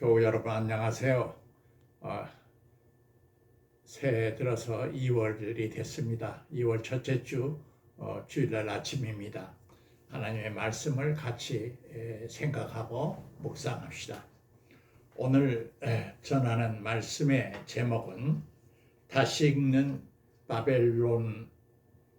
교우 여러분 안녕하세요. 어, 새해 들어서 2월이 됐습니다. 2월 첫째 주 어, 주일날 아침입니다. 하나님의 말씀을 같이 에, 생각하고 묵상합시다. 오늘 에, 전하는 말씀의 제목은 다시 읽는 바벨론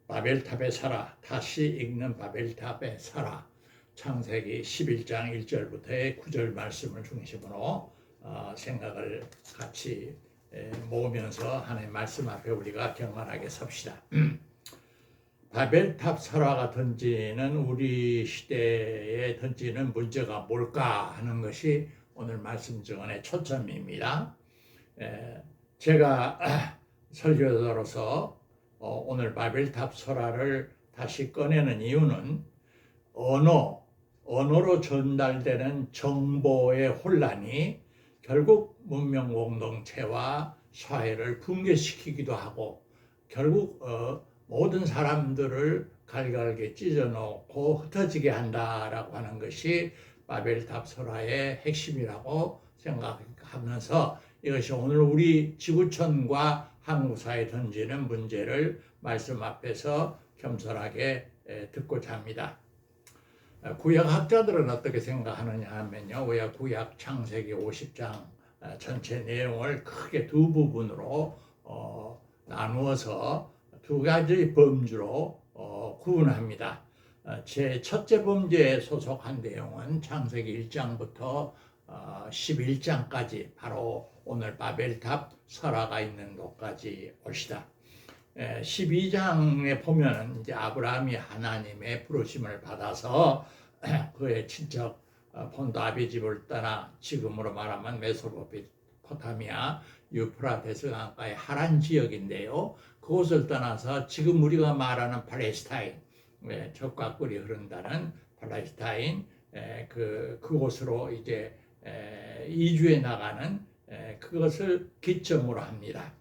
바벨탑에 살아 다시 읽는 바벨탑에 살아 창세기 11장 1절부터의 9절 말씀을 중심으로 어, 생각을 같이 에, 모으면서 하나님 말씀 앞에 우리가 경건하게 섭시다. 바벨탑 설화가 던지는 우리 시대에 던지는 문제가 뭘까 하는 것이 오늘 말씀 증언의 초점입니다. 에, 제가 설교자로서 어, 오늘 바벨탑 설화를 다시 꺼내는 이유는 언어, 언어로 전달되는 정보의 혼란이 결국 문명 공동체와 사회를 붕괴시키기도 하고 결국 어, 모든 사람들을 갈갈게 찢어놓고 흩어지게 한다라고 하는 것이 바벨탑 설화의 핵심이라고 생각하면서 이것이 오늘 우리 지구촌과 한국 사회에 던지는 문제를 말씀 앞에서 겸손하게 에, 듣고자 합니다. 어, 구약 학자들은 어떻게 생각하느냐 하면요. 왜 구약 창세기 50장 어, 전체 내용을 크게 두 부분으로 어, 나누어서 두 가지 범주로 어, 구분합니다. 어, 제 첫째 범주에 소속한 내용은 창세기 1장부터 어, 11장까지 바로 오늘 바벨탑 설화가 있는 곳까지 옵시다. 12장에 보면 이제 아브라함이 하나님의 부르심을 받아서 그의 친척 어, 본도 아비 집을 떠나 지금으로 말하면 메소포타미아 유프라테스 강가의 하란 지역인데요. 그곳을 떠나서 지금 우리가 말하는 팔레스타인 예, 적과 꿀이 흐른다는 팔레스타인 에, 그 그곳으로 이제 에, 이주해 나가는 에, 그것을 기점으로 합니다.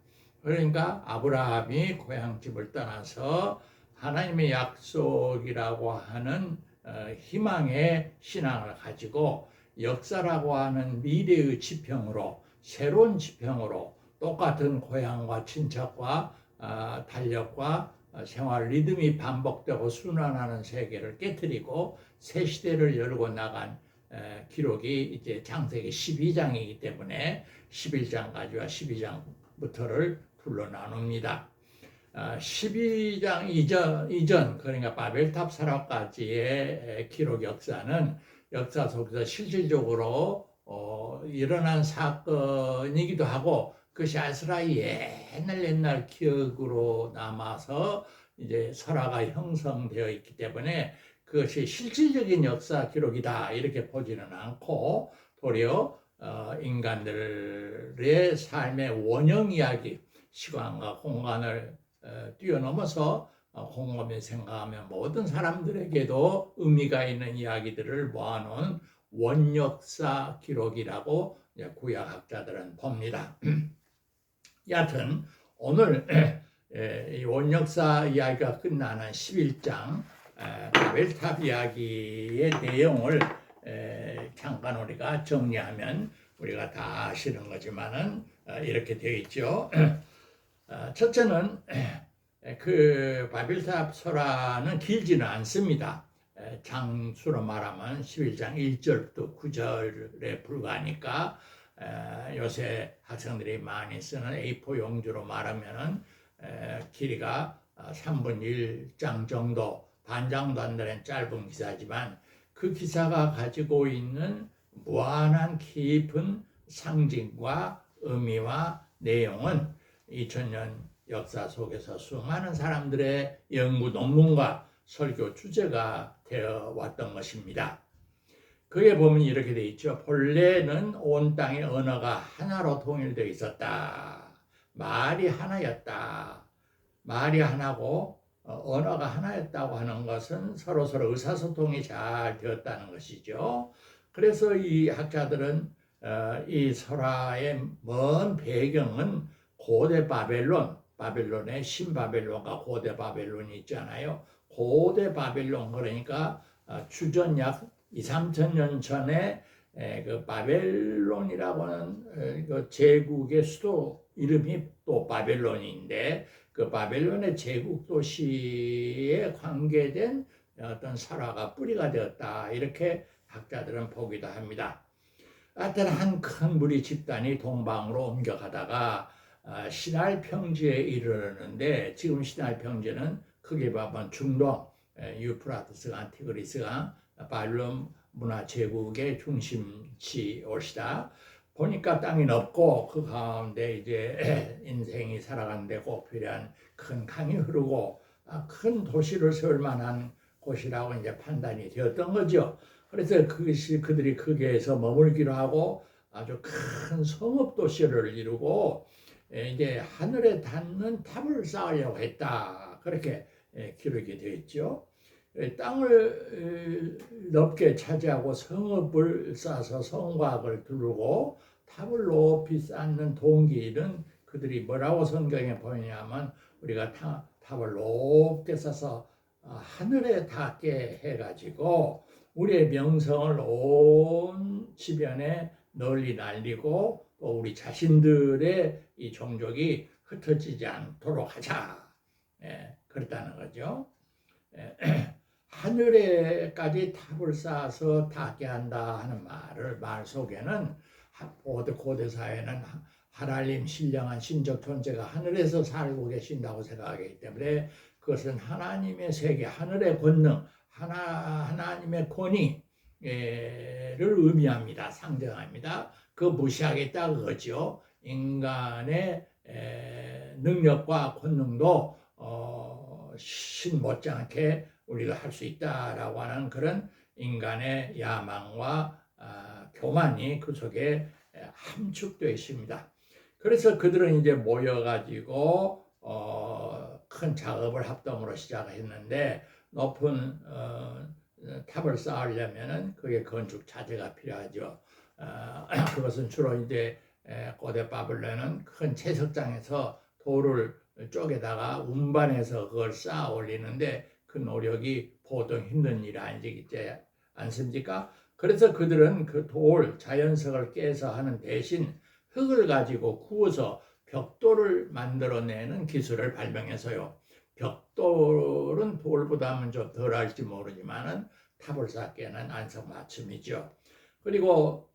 그러니까 아브라함이 고향 집을 떠나서 하나님의 약속이라고 하는 어, 희망의 신앙을 가지고 역사라고 하는 미래의 지평으로 새로운 지평으로 똑같은 고향과 친척과 어, 달력과 어, 생활 리듬이 반복되고 순환하는 세계를 깨뜨리고 새 시대를 열고 나간 에, 기록이 이제 창세기 12장이기 때문에 11장까지와 12장부터를 둘로 나눕니다. 아, 12장 이전, 이전 그러니까 바벨탑 사락까지의 기록 역사는 역사 속에서 실질적으로 어, 일어난 사건이기도 하고 그것이 아스라의 옛날 옛날 기억으로 남아서 이제 설화가 형성되어 있기 때문에 그것이 실질적인 역사 기록이다 이렇게 보지는 않고 도리어 어, 인간들의 삶의 원형 이야기 시간과 공간을 어, 뛰어넘어서 어, 곰곰이 생각하면 모든 사람들에게도 의미가 있는 이야기들을 모아놓은 원역사 기록이라고 구약학자들은 봅니다. 여하튼 오늘 이 원역사 이야기가 끝나는 11장 바벨탑 이야기의 내용을 잠깐 우리가 정리하면 우리가 다 아시는 거지만은 이렇게 되어 있죠. 어, 첫째는 그 바빌탑 설화는 길지는 않습니다. 장수로 말하면 11장 1절부터 9절에 불과하니까 요새 학생들이 많이 쓰는 A4 용지로 말하면은 길이가 3분 1장 정도 반장도 안 되는 짧은 기사지만 그 기사가 가지고 있는 무한한 깊은 상징과 의미와 내용은 2000년 역사 속에서 수많은 사람들의 연구 논문과 설교 주제가 되어 왔던 것입니다. 그에 보면 이렇게 돼 있죠. 본래는 온 땅의 언어가 하나로 통일되어 있었다. 말이 하나였다. 말이 하나고 어, 언어가 하나였다고 하는 것은 서로 서로 의사소통이 잘 되었다는 것이죠. 그래서 이 학자들은 어, 이 설화의 먼 배경은 고대 바벨론, 바벨론의 신바벨론과 고대 바벨론이 있잖아요. 고대 바벨론 그러니까 어, 주전 약 2, 3천 년 전에 에, 그 바벨론이라고 하는 에, 그 제국의 수도 이름이 또 바벨론인데 그 바벨론의 제국 도시에 관계된 어떤 설화가 뿌리가 되었다 이렇게 학자들은 보기도 합니다. 하여튼 한 큰 무리 집단이 동방으로 옮겨가다가 아, 시날 평지에 이르렀는데 지금 시날 평지는 크게 보면 중동 에, 유프라테스강 티그리스강 바빌론 문화 제국의 중심지 옷이다. 보니까 땅이 넓고 그 가운데 이제 인생이 살아가는 데 꼭 필요한 큰 강이 흐르고 아, 큰 도시를 세울 만한 곳이라고 이제 판단이 되었던 거죠. 그래서 그것이 그들이 거기에서 머물기로 하고 아주 큰 성읍 도시를 이루고 에, 이제 하늘에 닿는 탑을 쌓으려고 했다. 그렇게 에, 기록이 되어 있죠. 에, 땅을 에, 넓게 차지하고 성읍을 쌓아서 성곽을 두르고 탑을 높이 쌓는 동기는 그들이 뭐라고 성경에 보이냐면 우리가 타, 탑을 높게 쌓아서 아, 하늘에 닿게 해가지고 우리의 명성을 온 지변에 널리 날리고 또 우리 자신들의 이 종족이 흩어지지 않도록 하자. 예, 그렇다는 거죠. 예, 하늘에까지 탑을 쌓아서 닿게 한다 하는 말을 말 속에는 고대 고대 사회는 하나님 신령한 신적 존재가 하늘에서 살고 계신다고 생각하기 때문에 그것은 하나님의 세계, 하늘의 권능, 하나 하나님의 권위를 의미합니다. 상정합니다. 그 무시하겠다 그거죠. 인간의 에, 능력과 권능도 어, 신 못지않게 우리가 할 수 있다라고 하는 그런 인간의 야망과 아, 교만이 그 속에 함축되어 있습니다. 그래서 그들은 이제 모여가지고 어, 큰 작업을 합동으로 시작했는데 높은 어, 탑을 쌓으려면은 그게 건축 자재가 필요하죠. 어, 그것은 주로 이제 에, 고대 바벨론은 큰 채석장에서 돌을 쪼개다가 운반해서 그걸 쌓아 올리는데 그 노력이 보통 힘든 일이 아니지 않습니까? 그래서 그들은 그 돌 자연석을 깨서 하는 대신 흙을 가지고 구워서 벽돌을 만들어내는 기술을 발명해서요. 벽돌은 돌보다는 좀 덜할지 모르지만은 탑을 쌓기에는 안성맞춤이죠. 그리고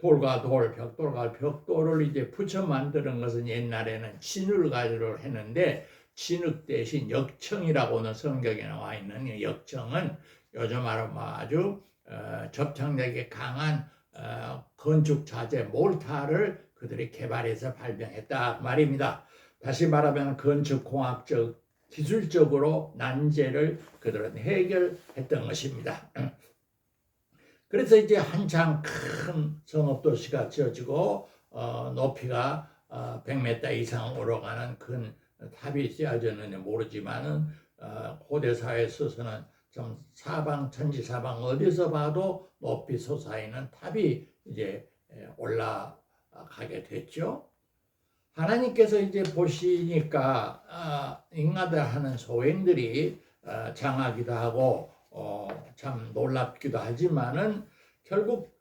돌과 돌, 벽돌과 벽돌을 이제 붙여 만드는 것은 옛날에는 진을 가지고 했는데 진흙 대신 역청이라고는 성경에 나와 있는 역청은 요즘 말하면 아주 어, 접착력이 강한 어, 건축 자재 몰타를 그들이 개발해서 발명했다 그 말입니다. 다시 말하면 건축공학적 기술적으로 난제를 그들은 해결했던 것입니다. 그래서 이제 한창 큰 성읍도시가 지어지고 어, 높이가 어, 100m 이상 올라가는 큰 탑이 쓰여졌는지 모르지만은 어, 고대 사회에 있어서는 좀 사방 천지 사방 어디서 봐도 높이 솟아있는 탑이 이제 올라가게 됐죠. 하나님께서 이제 보시니까 아, 인간들 하는 소행들이 아, 장하기도 하고 어, 참 놀랍기도 하지만은 결국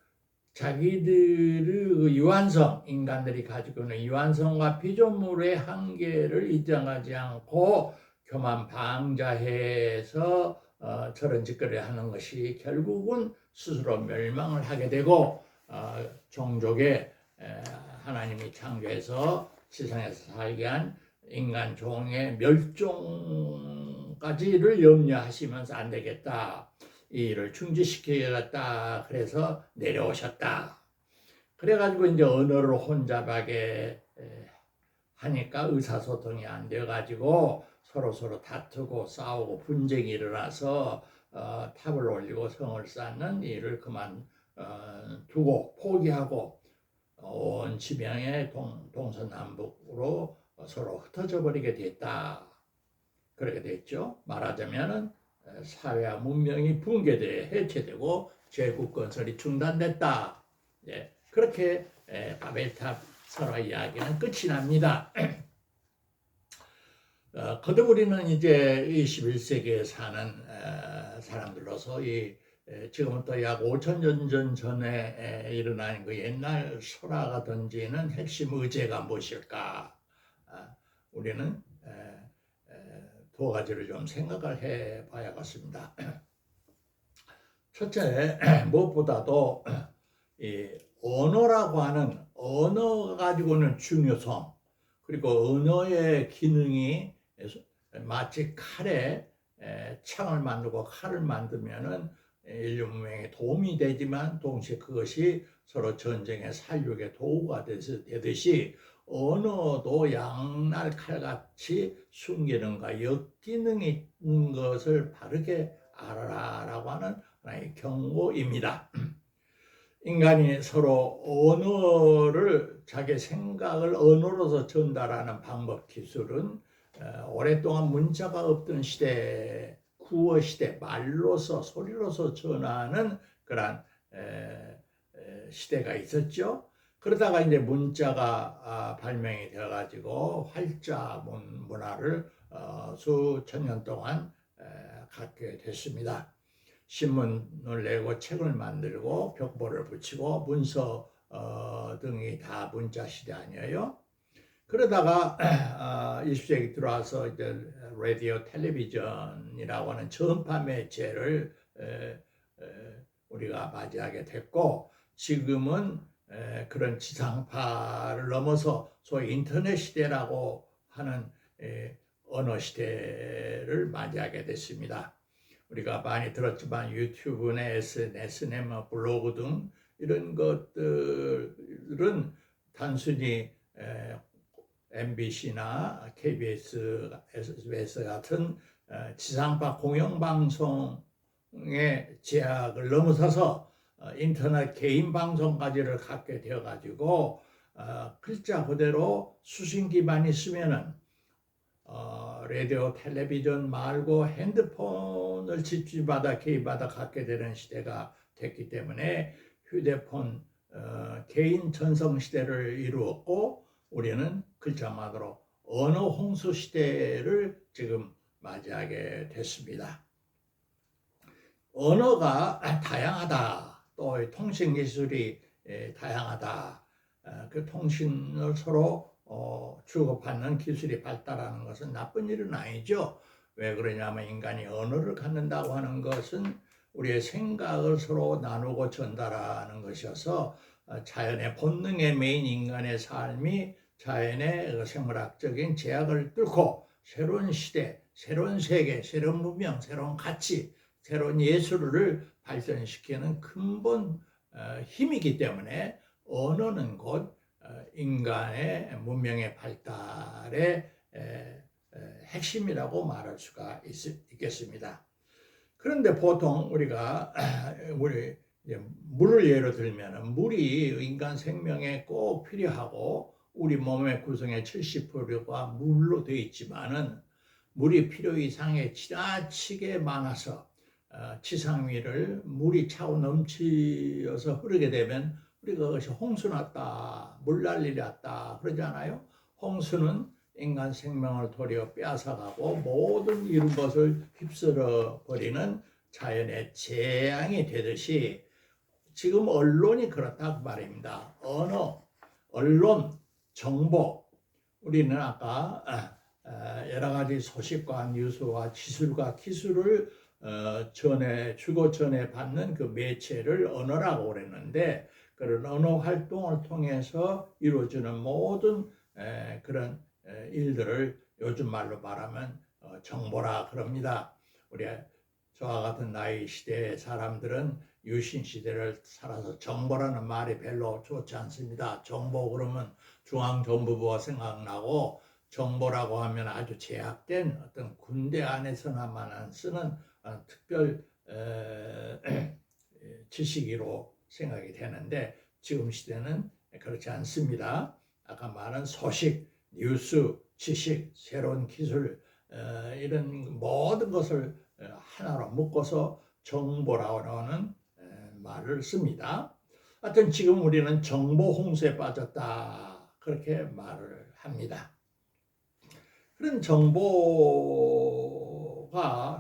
자기들의 그 유한성 인간들이 가지고 있는 유한성과 피조물의 한계를 인정하지 않고 교만 방자해서 어, 저런 짓거리를 하는 것이 결국은 스스로 멸망을 하게 되고 어, 종족의 에, 하나님이 창조해서 세상에서 살게 한 인간 종의 멸종 까지를 염려하시면서 안 되겠다. 이 일을 중지시켜야겠다. 그래서 내려오셨다. 그래가지고 이제 언어를 혼잡하게 하니까 의사소통이 안 돼가지고 서로 서로 다투고 싸우고 분쟁이 일어나서 어, 탑을 올리고 성을 쌓는 일을 그만 어, 두고 포기하고 온 지명의 동, 동서남북으로 서로 흩어져 버리게 됐다. 그렇게 됐죠. 말하자면은 사회와 문명이 붕괴돼 해체되고 제국 건설이 중단됐다. 예, 그렇게 바벨탑 설화 이야기는 끝이 납니다. 어, 거듭 우리는 이제 21세기에 사는 에, 사람들로서 이 에, 지금부터 약 5천 년 전 전에 에, 일어난 그 옛날 설화가 던지는 핵심 의제가 무엇일까? 아, 우리는 에, 에, 두 가지를 좀 생각을 해 봐야겠습니다. 첫째, 무엇보다도 이 언어라고 하는 언어 가지고는 중요성 그리고 언어의 기능이 마치 칼에 에, 창을 만들고 칼을 만들면은 인류 문명에 도움이 되지만 동시에 그것이 서로 전쟁의 살육의 도구가 되듯이 언어도 양날 칼같이 순기능과 역기능이 있는 것을 바르게 알아라라고 하는 하나의 경고입니다. 인간이 서로 언어를 자기 생각을 언어로서 전달하는 방법 기술은 어, 오랫동안 문자가 없던 시대, 구어 시대, 말로서 소리로서 전하는 그러한 시대가 있었죠. 그러다가 이제 문자가 아, 발명이 되어가지고 활자 문, 문화를 어, 수천 년 동안 에, 갖게 됐습니다. 신문을 내고 책을 만들고 벽보를 붙이고 문서 어, 등이 다 문자 시대 아니에요? 그러다가 아, 20세기 들어와서 이제 라디오 텔레비전이라고 하는 전파 매체를 우리가 맞이하게 됐고 지금은 에, 그런 지상파를 넘어서 소위 인터넷 시대라고 하는 에, 언어 시대를 맞이하게 됐습니다. 우리가 많이 들었지만 유튜브나 SNS나 뭐 블로그 등 이런 것들은 단순히 에, MBC나 KBS, SBS 같은 어, 지상파 공영방송의 제약을 넘어서서 어, 인터넷 개인 방송까지를 갖게 되어 가지고 어, 글자 그대로 수신기만 있으면은 어, 라디오, 텔레비전 말고 핸드폰을 집집마다 개인마다 갖게 되는 시대가 됐기 때문에 휴대폰 어, 개인 전성 시대를 이루었고 우리는 글자만으로 언어 홍수 시대를 지금 맞이하게 됐습니다. 언어가 다양하다. 또 통신 기술이 에, 다양하다. 어, 그 통신을 서로 어, 주고받는 기술이 발달하는 것은 나쁜 일은 아니죠. 왜 그러냐면 인간이 언어를 갖는다고 하는 것은 우리의 생각을 서로 나누고 전달하는 것이어서 어, 자연의 본능에 매인 인간의 삶이 자연의 그 생물학적인 제약을 뚫고 새로운 시대, 새로운 세계, 새로운 문명, 새로운 가치, 새로운 예술을 발전시키는 근본 어, 힘이기 때문에 언어는 곧 어, 인간의 문명의 발달의 핵심이라고 말할 수가 있, 겠습니다. 그런데 보통 우리가 우리 물을 예로 들면 물이 인간 생명에 꼭 필요하고 우리 몸의 구성의 70%가 물로 되어 있지만은 물이 필요 이상의 지나치게 많아서 어, 지상 위를 물이 차고 넘치어서 흐르게 되면 우리가 그것이 홍수 났다, 물난리 났다 그러잖아요. 홍수는 인간 생명을 도리어 빼앗아가고 모든 이룬 것을 휩쓸어 버리는 자연의 재앙이 되듯이 지금 언론이 그렇다고 말입니다. 언어, 언론, 정보. 우리는 아까 아, 아, 여러 가지 소식과 뉴스와 기술과 기술을 어, 전해 주고 전해 받는 그 매체를 언어라고 그랬는데 그런 언어 활동을 통해서 이루어지는 모든 에, 그런 에, 일들을 요즘 말로 말하면 어, 정보라 그럽니다. 우리 저와 같은 나이 시대의 사람들은 유신 시대를 살아서 정보라는 말이 별로 좋지 않습니다. 정보 그러면 중앙 정보부가 생각나고 정보라고 하면 아주 제약된 어떤 군대 안에서나만 쓰는 어, 특별 에, 지식으로 생각이 되는데 지금 시대는 그렇지 않습니다. 아까 말한 소식, 뉴스, 지식, 새로운 기술 어, 이런 모든 것을 어, 하나로 묶어서 에, 말을 씁니다. 하여튼 지금 우리는 정보 홍수에 빠졌다 그렇게 말을 합니다. 그런 정보가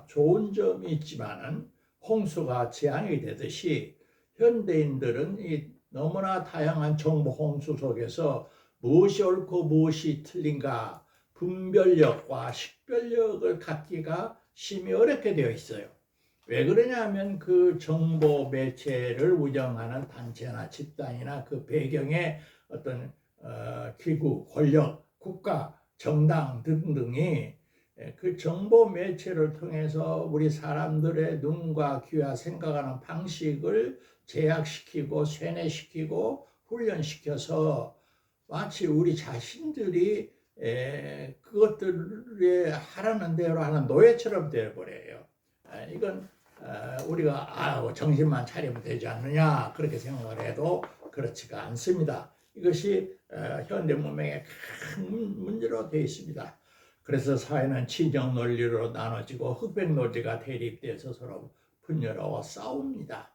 좋은 점이 있지만은 홍수가 지향이 되듯이 현대인들은 이 너무나 다양한 정보 홍수 속에서 무엇이 옳고 무엇이 틀린가 분별력과 식별력을 갖기가 심히 어렵게 되어 있어요. 왜 그러냐면 그 정보 매체를 운영하는 단체나 집단이나 그 배경의 어떤 어, 기구, 권력, 국가, 정당 등등이 예, 그 정보 매체를 통해서 우리 사람들의 눈과 귀와 생각하는 방식을 제약시키고 세뇌시키고 훈련시켜서 마치 우리 자신들이 에, 그것들에 하라는 대로 하는 노예처럼 되어버려요. 에, 이건 어, 우리가 아 정신만 차리면 되지 않느냐 그렇게 생각을 해도 그렇지가 않습니다. 이것이 어, 현대 문명의 큰 문- 문제로 되어 있습니다. 그래서 사회는 친정 논리로 나눠지고 흑백 논리가 대립돼서 서로 분열하고 싸웁니다.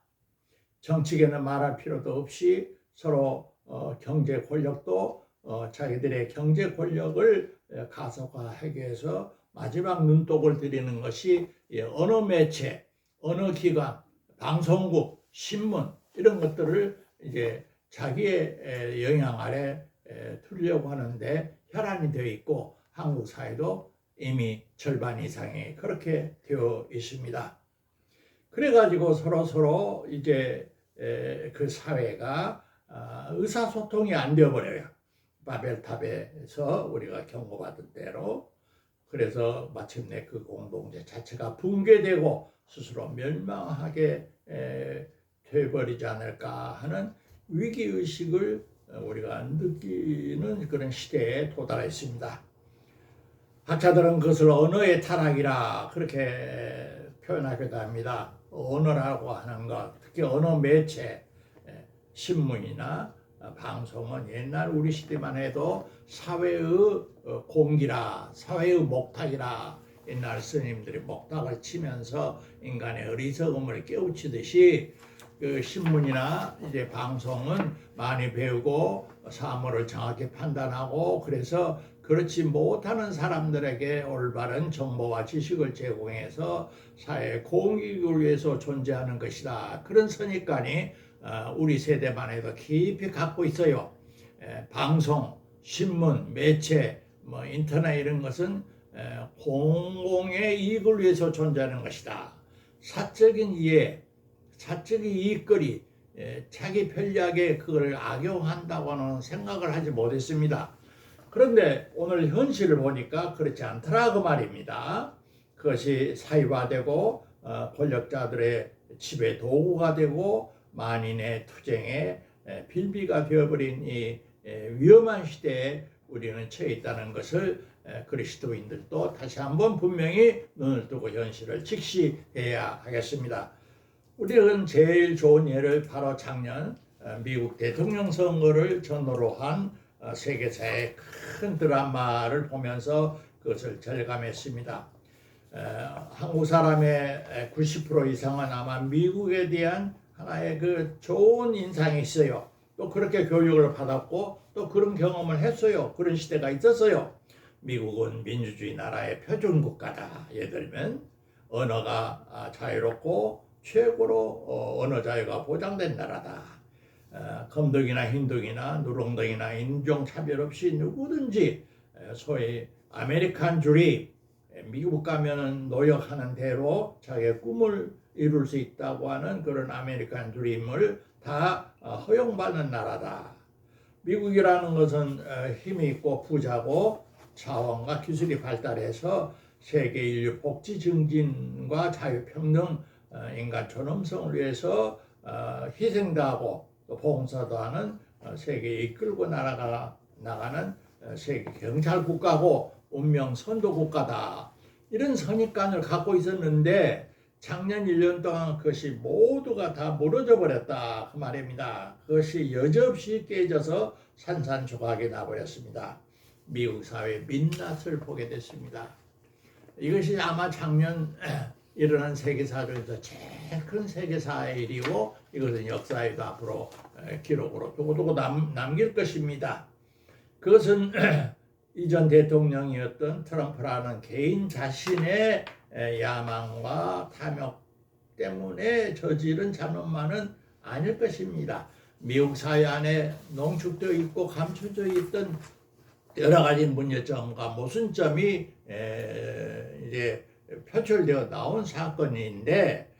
정치계는 말할 필요도 없이 서로 어, 경제 권력도 어, 자기들의 경제 권력을 에, 가속화하기 위해서 마지막 눈독을 들이는 것이 이 언어 매체, 언어 기관, 방송국, 신문 이런 것들을 이제 자기의 에, 영향 아래 에, 두려고 하는데 혈안이 되어 있고 한국 사회도 이미 절반 이상이 그렇게 되어 있습니다. 그래가지고 서로 서로 이제 에, 그 사회가 아, 의사소통이 안 되어버려요. 바벨탑에서 우리가 경고받은 대로 그래서 마침내 그 공동체 자체가 붕괴되고 스스로 멸망하게 에, 되어버리지 않을까 하는 위기의식을 우리가 느끼는 그런 시대에 도달했습니다. 학자들은 그것을 언어의 타락이라 그렇게 표현하기도 합니다. 언어라고 하는 것, 특히 언어 매체, 에, 신문이나 어, 방송은 옛날 우리 시대만 해도 사회의 어, 공기라, 사회의 목탁이라 옛날 스님들이 목탁을 치면서 인간의 어리석음을 깨우치듯이 그 신문이나 이제 방송은 많이 배우고 사물을 정확히 판단하고 그래서 그렇지 못하는 사람들에게 올바른 정보와 지식을 제공해서 사회 공익을 위해서 존재하는 것이다. 그런 선입관이 어, 우리 세대만 해도 깊이 갖고 있어요. 에, 방송, 신문, 매체, 뭐 인터넷 이런 것은 에, 공공의 이익을 위해서 존재하는 것이다. 사적인 이해, 사적인 이익거리, 에, 자기 편리하게 그걸 악용한다고는 생각을 하지 못했습니다. 그런데 오늘 현실을 보니까 그렇지 않더라 그 말입니다. 그것이 사유화되고 어, 권력자들의 지배 도구가 되고 만인의 투쟁에 에, 빌비가 되어버린 이 에, 위험한 시대에 우리는 처해 있다는 것을 에, 그리스도인들도 다시 한번 분명히 눈을 뜨고 현실을 직시해야 하겠습니다. 우리는 제일 좋은 예를 바로 작년 어, 미국 대통령 선거를 전후로 한 어, 세계사의 큰 드라마를 보면서 그것을 절감했습니다. 어, 한국 사람의 90% 이상은 아마 미국에 대한 하나의 그 좋은 인상이 있어요. 또 그렇게 교육을 받았고 또 그런 경험을 했어요. 그런 시대가 있었어요. 미국은 민주주의 나라의 표준 국가다. 예를 들면 언어가 아, 자유롭고 최고로 어, 언어 자유가 보장된 나라다. 어, 검덕이나 흰둥이나 누렁덩이나 인종 차별 없이 누구든지 에, 소위 아메리칸 주리 미국 가면은 노력하는 대로 자기의 꿈을 이룰 수 있다고 하는 그런 아메리칸 드림을 다 어, 허용받는 나라다. 미국이라는 것은 어, 힘이 있고 부자고 자원과 기술이 발달해서 세계 인류 복지 증진과 자유 평등 어, 인간 존엄성을 위해서 어, 희생도 하고 또 봉사도 하는 어, 세계에 이끌고 나아가 나가는 어, 세계 경찰 국가고 운명 선도 국가다. 이런 선입관을 갖고 있었는데 작년 1년 동안 그것이 모두가 다 무너져 버렸다 그 말입니다. 그것이 여지없이 깨져서 산산조각이 나버렸습니다. 미국 사회 민낯을 보게 됐습니다. 이것이 아마 작년 일어난 세계사적에서 제일 큰 세계사의 일이고 이것은 역사에도 앞으로 에, 기록으로 두고두고 남, 남길 것입니다. 그것은 이전 대통령이었던 트럼프라는 개인 자신의 에, 야망과 탐욕 때문에 저지른 잘못만은 아닐 것입니다. 미국 사회 안에 농축되어 있고 감춰져 있던 여러 가지 문제점과 모순점이 에, 이제 표출되어 나온 사건인데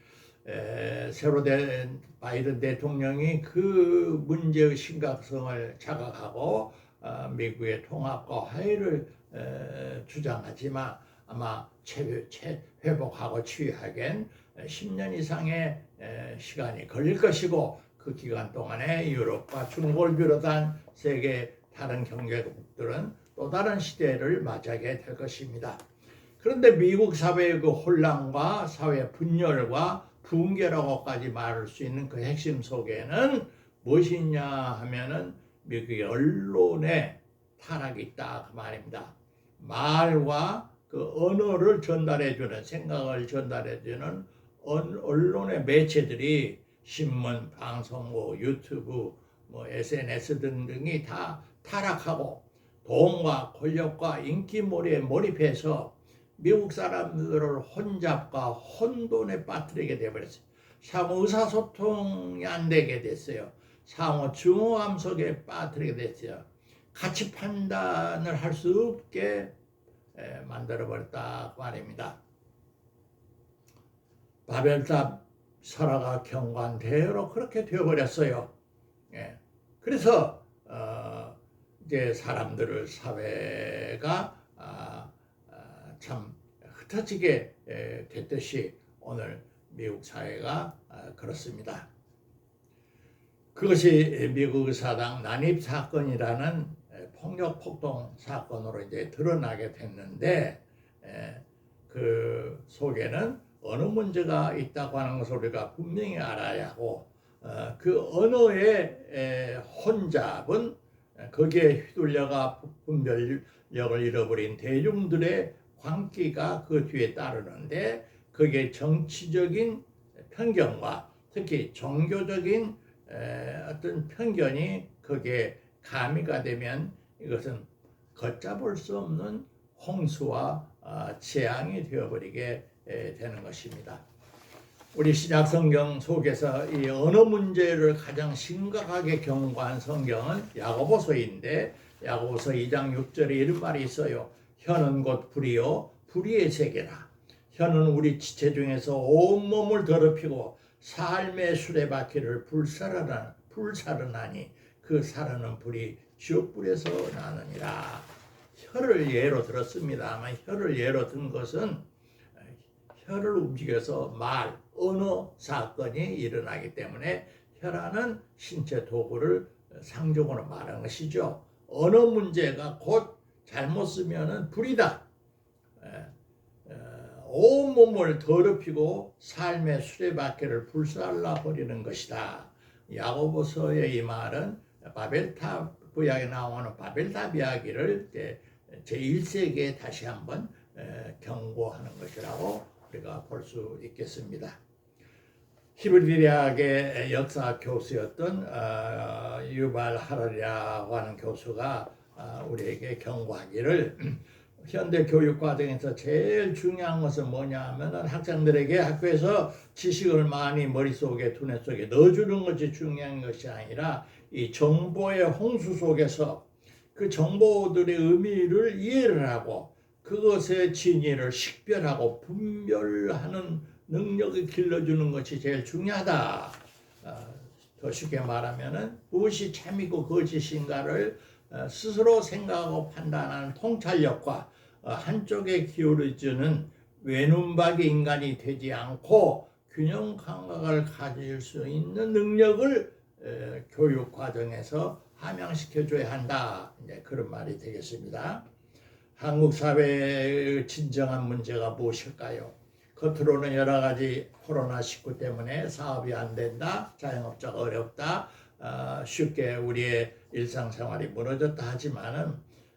에, 새로 된 바이든 대통령이 그 문제의 심각성을 자각하고 어, 미국의 통합과 화해를 에, 주장하지만 아마 채, 채, 회복하고 치유하기엔 10년 이상의 에, 시간이 걸릴 것이고 그 기간 동안에 유럽과 중국을 비롯한 세계 다른 경제국들은 또 다른 시대를 맞이하게 될 것입니다. 그런데 미국 사회의 그 혼란과 사회 분열과 붕괴라고까지 말할 수 있는 그 핵심 속에는 무엇이 있냐 하면은 미국의 언론의 타락이 있다 그 말입니다. 말과 그 언어를 전달해주는 생각을 전달해주는 언- 언론의 매체들이 신문, 방송국, 유튜브, 뭐 SNS 등등이 다 타락하고 돈과 권력과 인기몰이에 몰입해서 미국 사람들을 혼잡과 혼돈에 빠뜨리게 되어버렸어요. 상호 의사소통이 안 되게 됐어요. 상호 증오함 속에 빠뜨리게 됐어요. 가치 판단을 할 수 없게 에, 만들어버렸다 그 말입니다. 바벨탑 설화가 경관대로 그렇게 되어버렸어요. 예. 그래서 어, 이제 사람들을 사회가 참 흩어지게 에, 됐듯이 오늘 미국 사회가 아, 그렇습니다. 그것이 미국 사당 난입 사건이라는 에, 폭력 폭동 사건으로 이제 드러나게 됐는데 에, 그 속에는 어느 문제가 있다고 하는 것을 우리가 분명히 알아야 하고 어, 그 언어의 에, 혼잡은 거기에 휘둘려가 분별력을 잃어버린 대중들의 광기가 그 뒤에 따르는데 그게 정치적인 편견과 특히 종교적인 에, 어떤 편견이 거기에 가미가 되면 이것은 걷잡을 수 없는 홍수와 아, 재앙이 되어버리게 에, 되는 것입니다. 우리 신약 성경 속에서 이 언어 문제를 가장 심각하게 경고한 성경은 야고보서인데 야고보서 2장 6절에 이런 말이 있어요. 혀는 곧 불이요 불의의 세계라. 혀는 우리 지체 중에서 온 몸을 더럽히고 삶의 수레바퀴를 불살하나 불사르나니 그 사르는 불이 지옥 불에서 나느니라. 혀를 예로 들었습니다만 혀를 예로 든 것은 혀를 움직여서 말, 언어 사건이 일어나기 때문에 혀라는 신체 도구를 상징으로 말하는 것이죠. 언어 문제가 곧 잘못 쓰면은 불이다. 에, 어, 온 몸을 더럽히고 삶의 수레바퀴를 불살라 버리는 것이다. 야고보서의 이 말은 바벨탑 구약에 나오는 바벨탑 이야기를 제 1세기에 다시 한번 에, 경고하는 것이라고 우리가 볼 수 있겠습니다. 히브리 대학의 역사 교수였던 어, 유발 하라리라고 하는 교수가 어, 우리에게 경고하기를 현대 교육 과정에서 제일 중요한 것은 뭐냐 하면은 학생들에게 학교에서 지식을 많이 머릿속에 두뇌 속에 넣어주는 것이 중요한 것이 아니라 이 정보의 홍수 속에서 그 정보들의 의미를 이해를 하고 그것의 진위를 식별하고 분별하는 능력을 길러주는 것이 제일 중요하다. 어, 더 쉽게 말하면은 무엇이 참이고 거짓인가를 어, 스스로 생각하고 판단하는 통찰력과 어, 한쪽에 기울어지는 외눈박이 인간이 되지 않고 균형 감각을 가질 수 있는 능력을 에, 교육 과정에서 함양시켜 줘야 한다. 이제 그런 말이 되겠습니다. 한국 사회의 진정한 문제가 무엇일까요? 겉으로는 여러 가지 코로나19 때문에 사업이 안 된다, 자영업자가 어렵다, 어, 쉽게 우리의 일상생활이 무너졌다 하지만은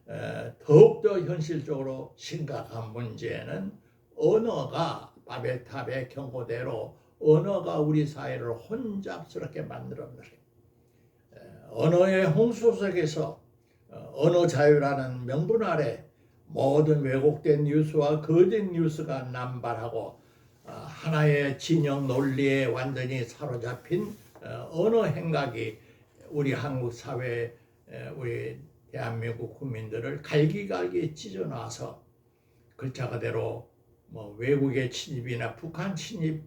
에, 더욱더 현실적으로 심각한 문제는 언어가 바벨탑의 경고대로 언어가 우리 사회를 혼잡스럽게 만들었는 언어의 홍수 속에서 어, 언어 자유라는 명분 아래 모든 왜곡된 뉴스와 거짓 뉴스가 남발하고 어, 하나의 진영 논리에 완전히 사로잡힌 어, 어느 행각이 우리 한국 사회 에, 우리 대한민국 국민들을 갈기갈기 찢어놔서 글자 그대로 뭐 외국의 침입이나 북한 침입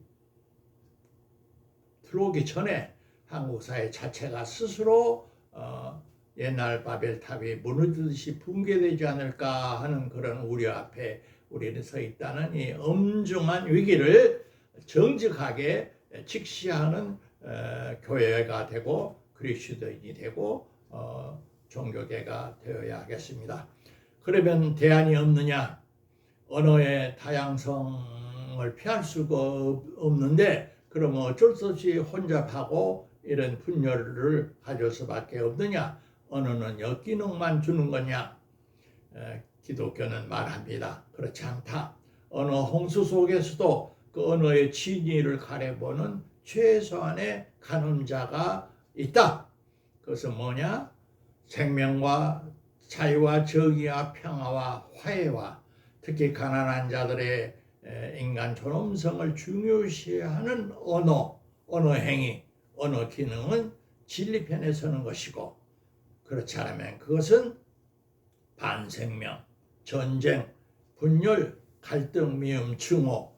들어오기 전에 한국 사회 자체가 스스로 어, 옛날 바벨탑이 무너지듯이 붕괴되지 않을까 하는 그런 우려 앞에 우리는 서 있다는 이 엄중한 위기를 정직하게 직시하는 어, 교회가 되고 그리스도인이 되고 어, 종교계가 되어야 하겠습니다. 그러면 대안이 없느냐? 언어의 다양성을 피할 수가 없- 없는데 그러면 어쩔 수 없이 혼잡하고 이런 분열을 가질 수밖에 없느냐? 언어는 역기능만 주는 거냐? 에, 기독교는 말합니다. 그렇지 않다. 언어 홍수 속에서도 그 언어의 진위를 가려보는 최소한의 가늠자가 있다. 그것은 뭐냐? 생명과 자유와 정의와 평화와 화해와 특히 가난한 자들의 에, 인간 존엄성을 중요시하는 언어, 언어 행위, 언어 기능은 진리 편에 서는 것이고 그렇지 않으면 그것은 반생명, 전쟁, 분열, 갈등, 미움, 증오,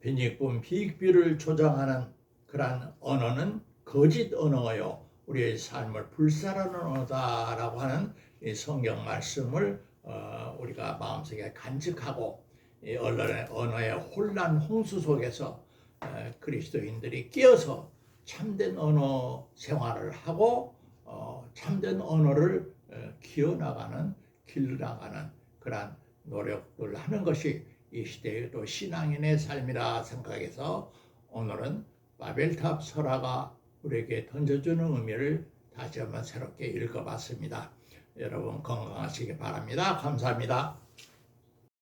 빈익분, 비익비를 조장하는 그러한 언어는 거짓 언어요. 우리의 삶을 불살하는 언어다라고 하는 이 성경 말씀을 어, 우리가 마음속에 간직하고 이 언어의, 언어의 혼란 홍수 속에서 어, 그리스도인들이 끼어서 참된 언어 생활을 하고 어, 참된 언어를 어, 키워나가는 길나가는 그러한 노력을 하는 것이 이 시대의 또 신앙인의 삶이라 생각해서 오늘은 바벨탑 설화가 우리에게 던져주는 의미를 다시 한번 새롭게 읽어봤습니다. 여러분 건강하시기 바랍니다. 감사합니다.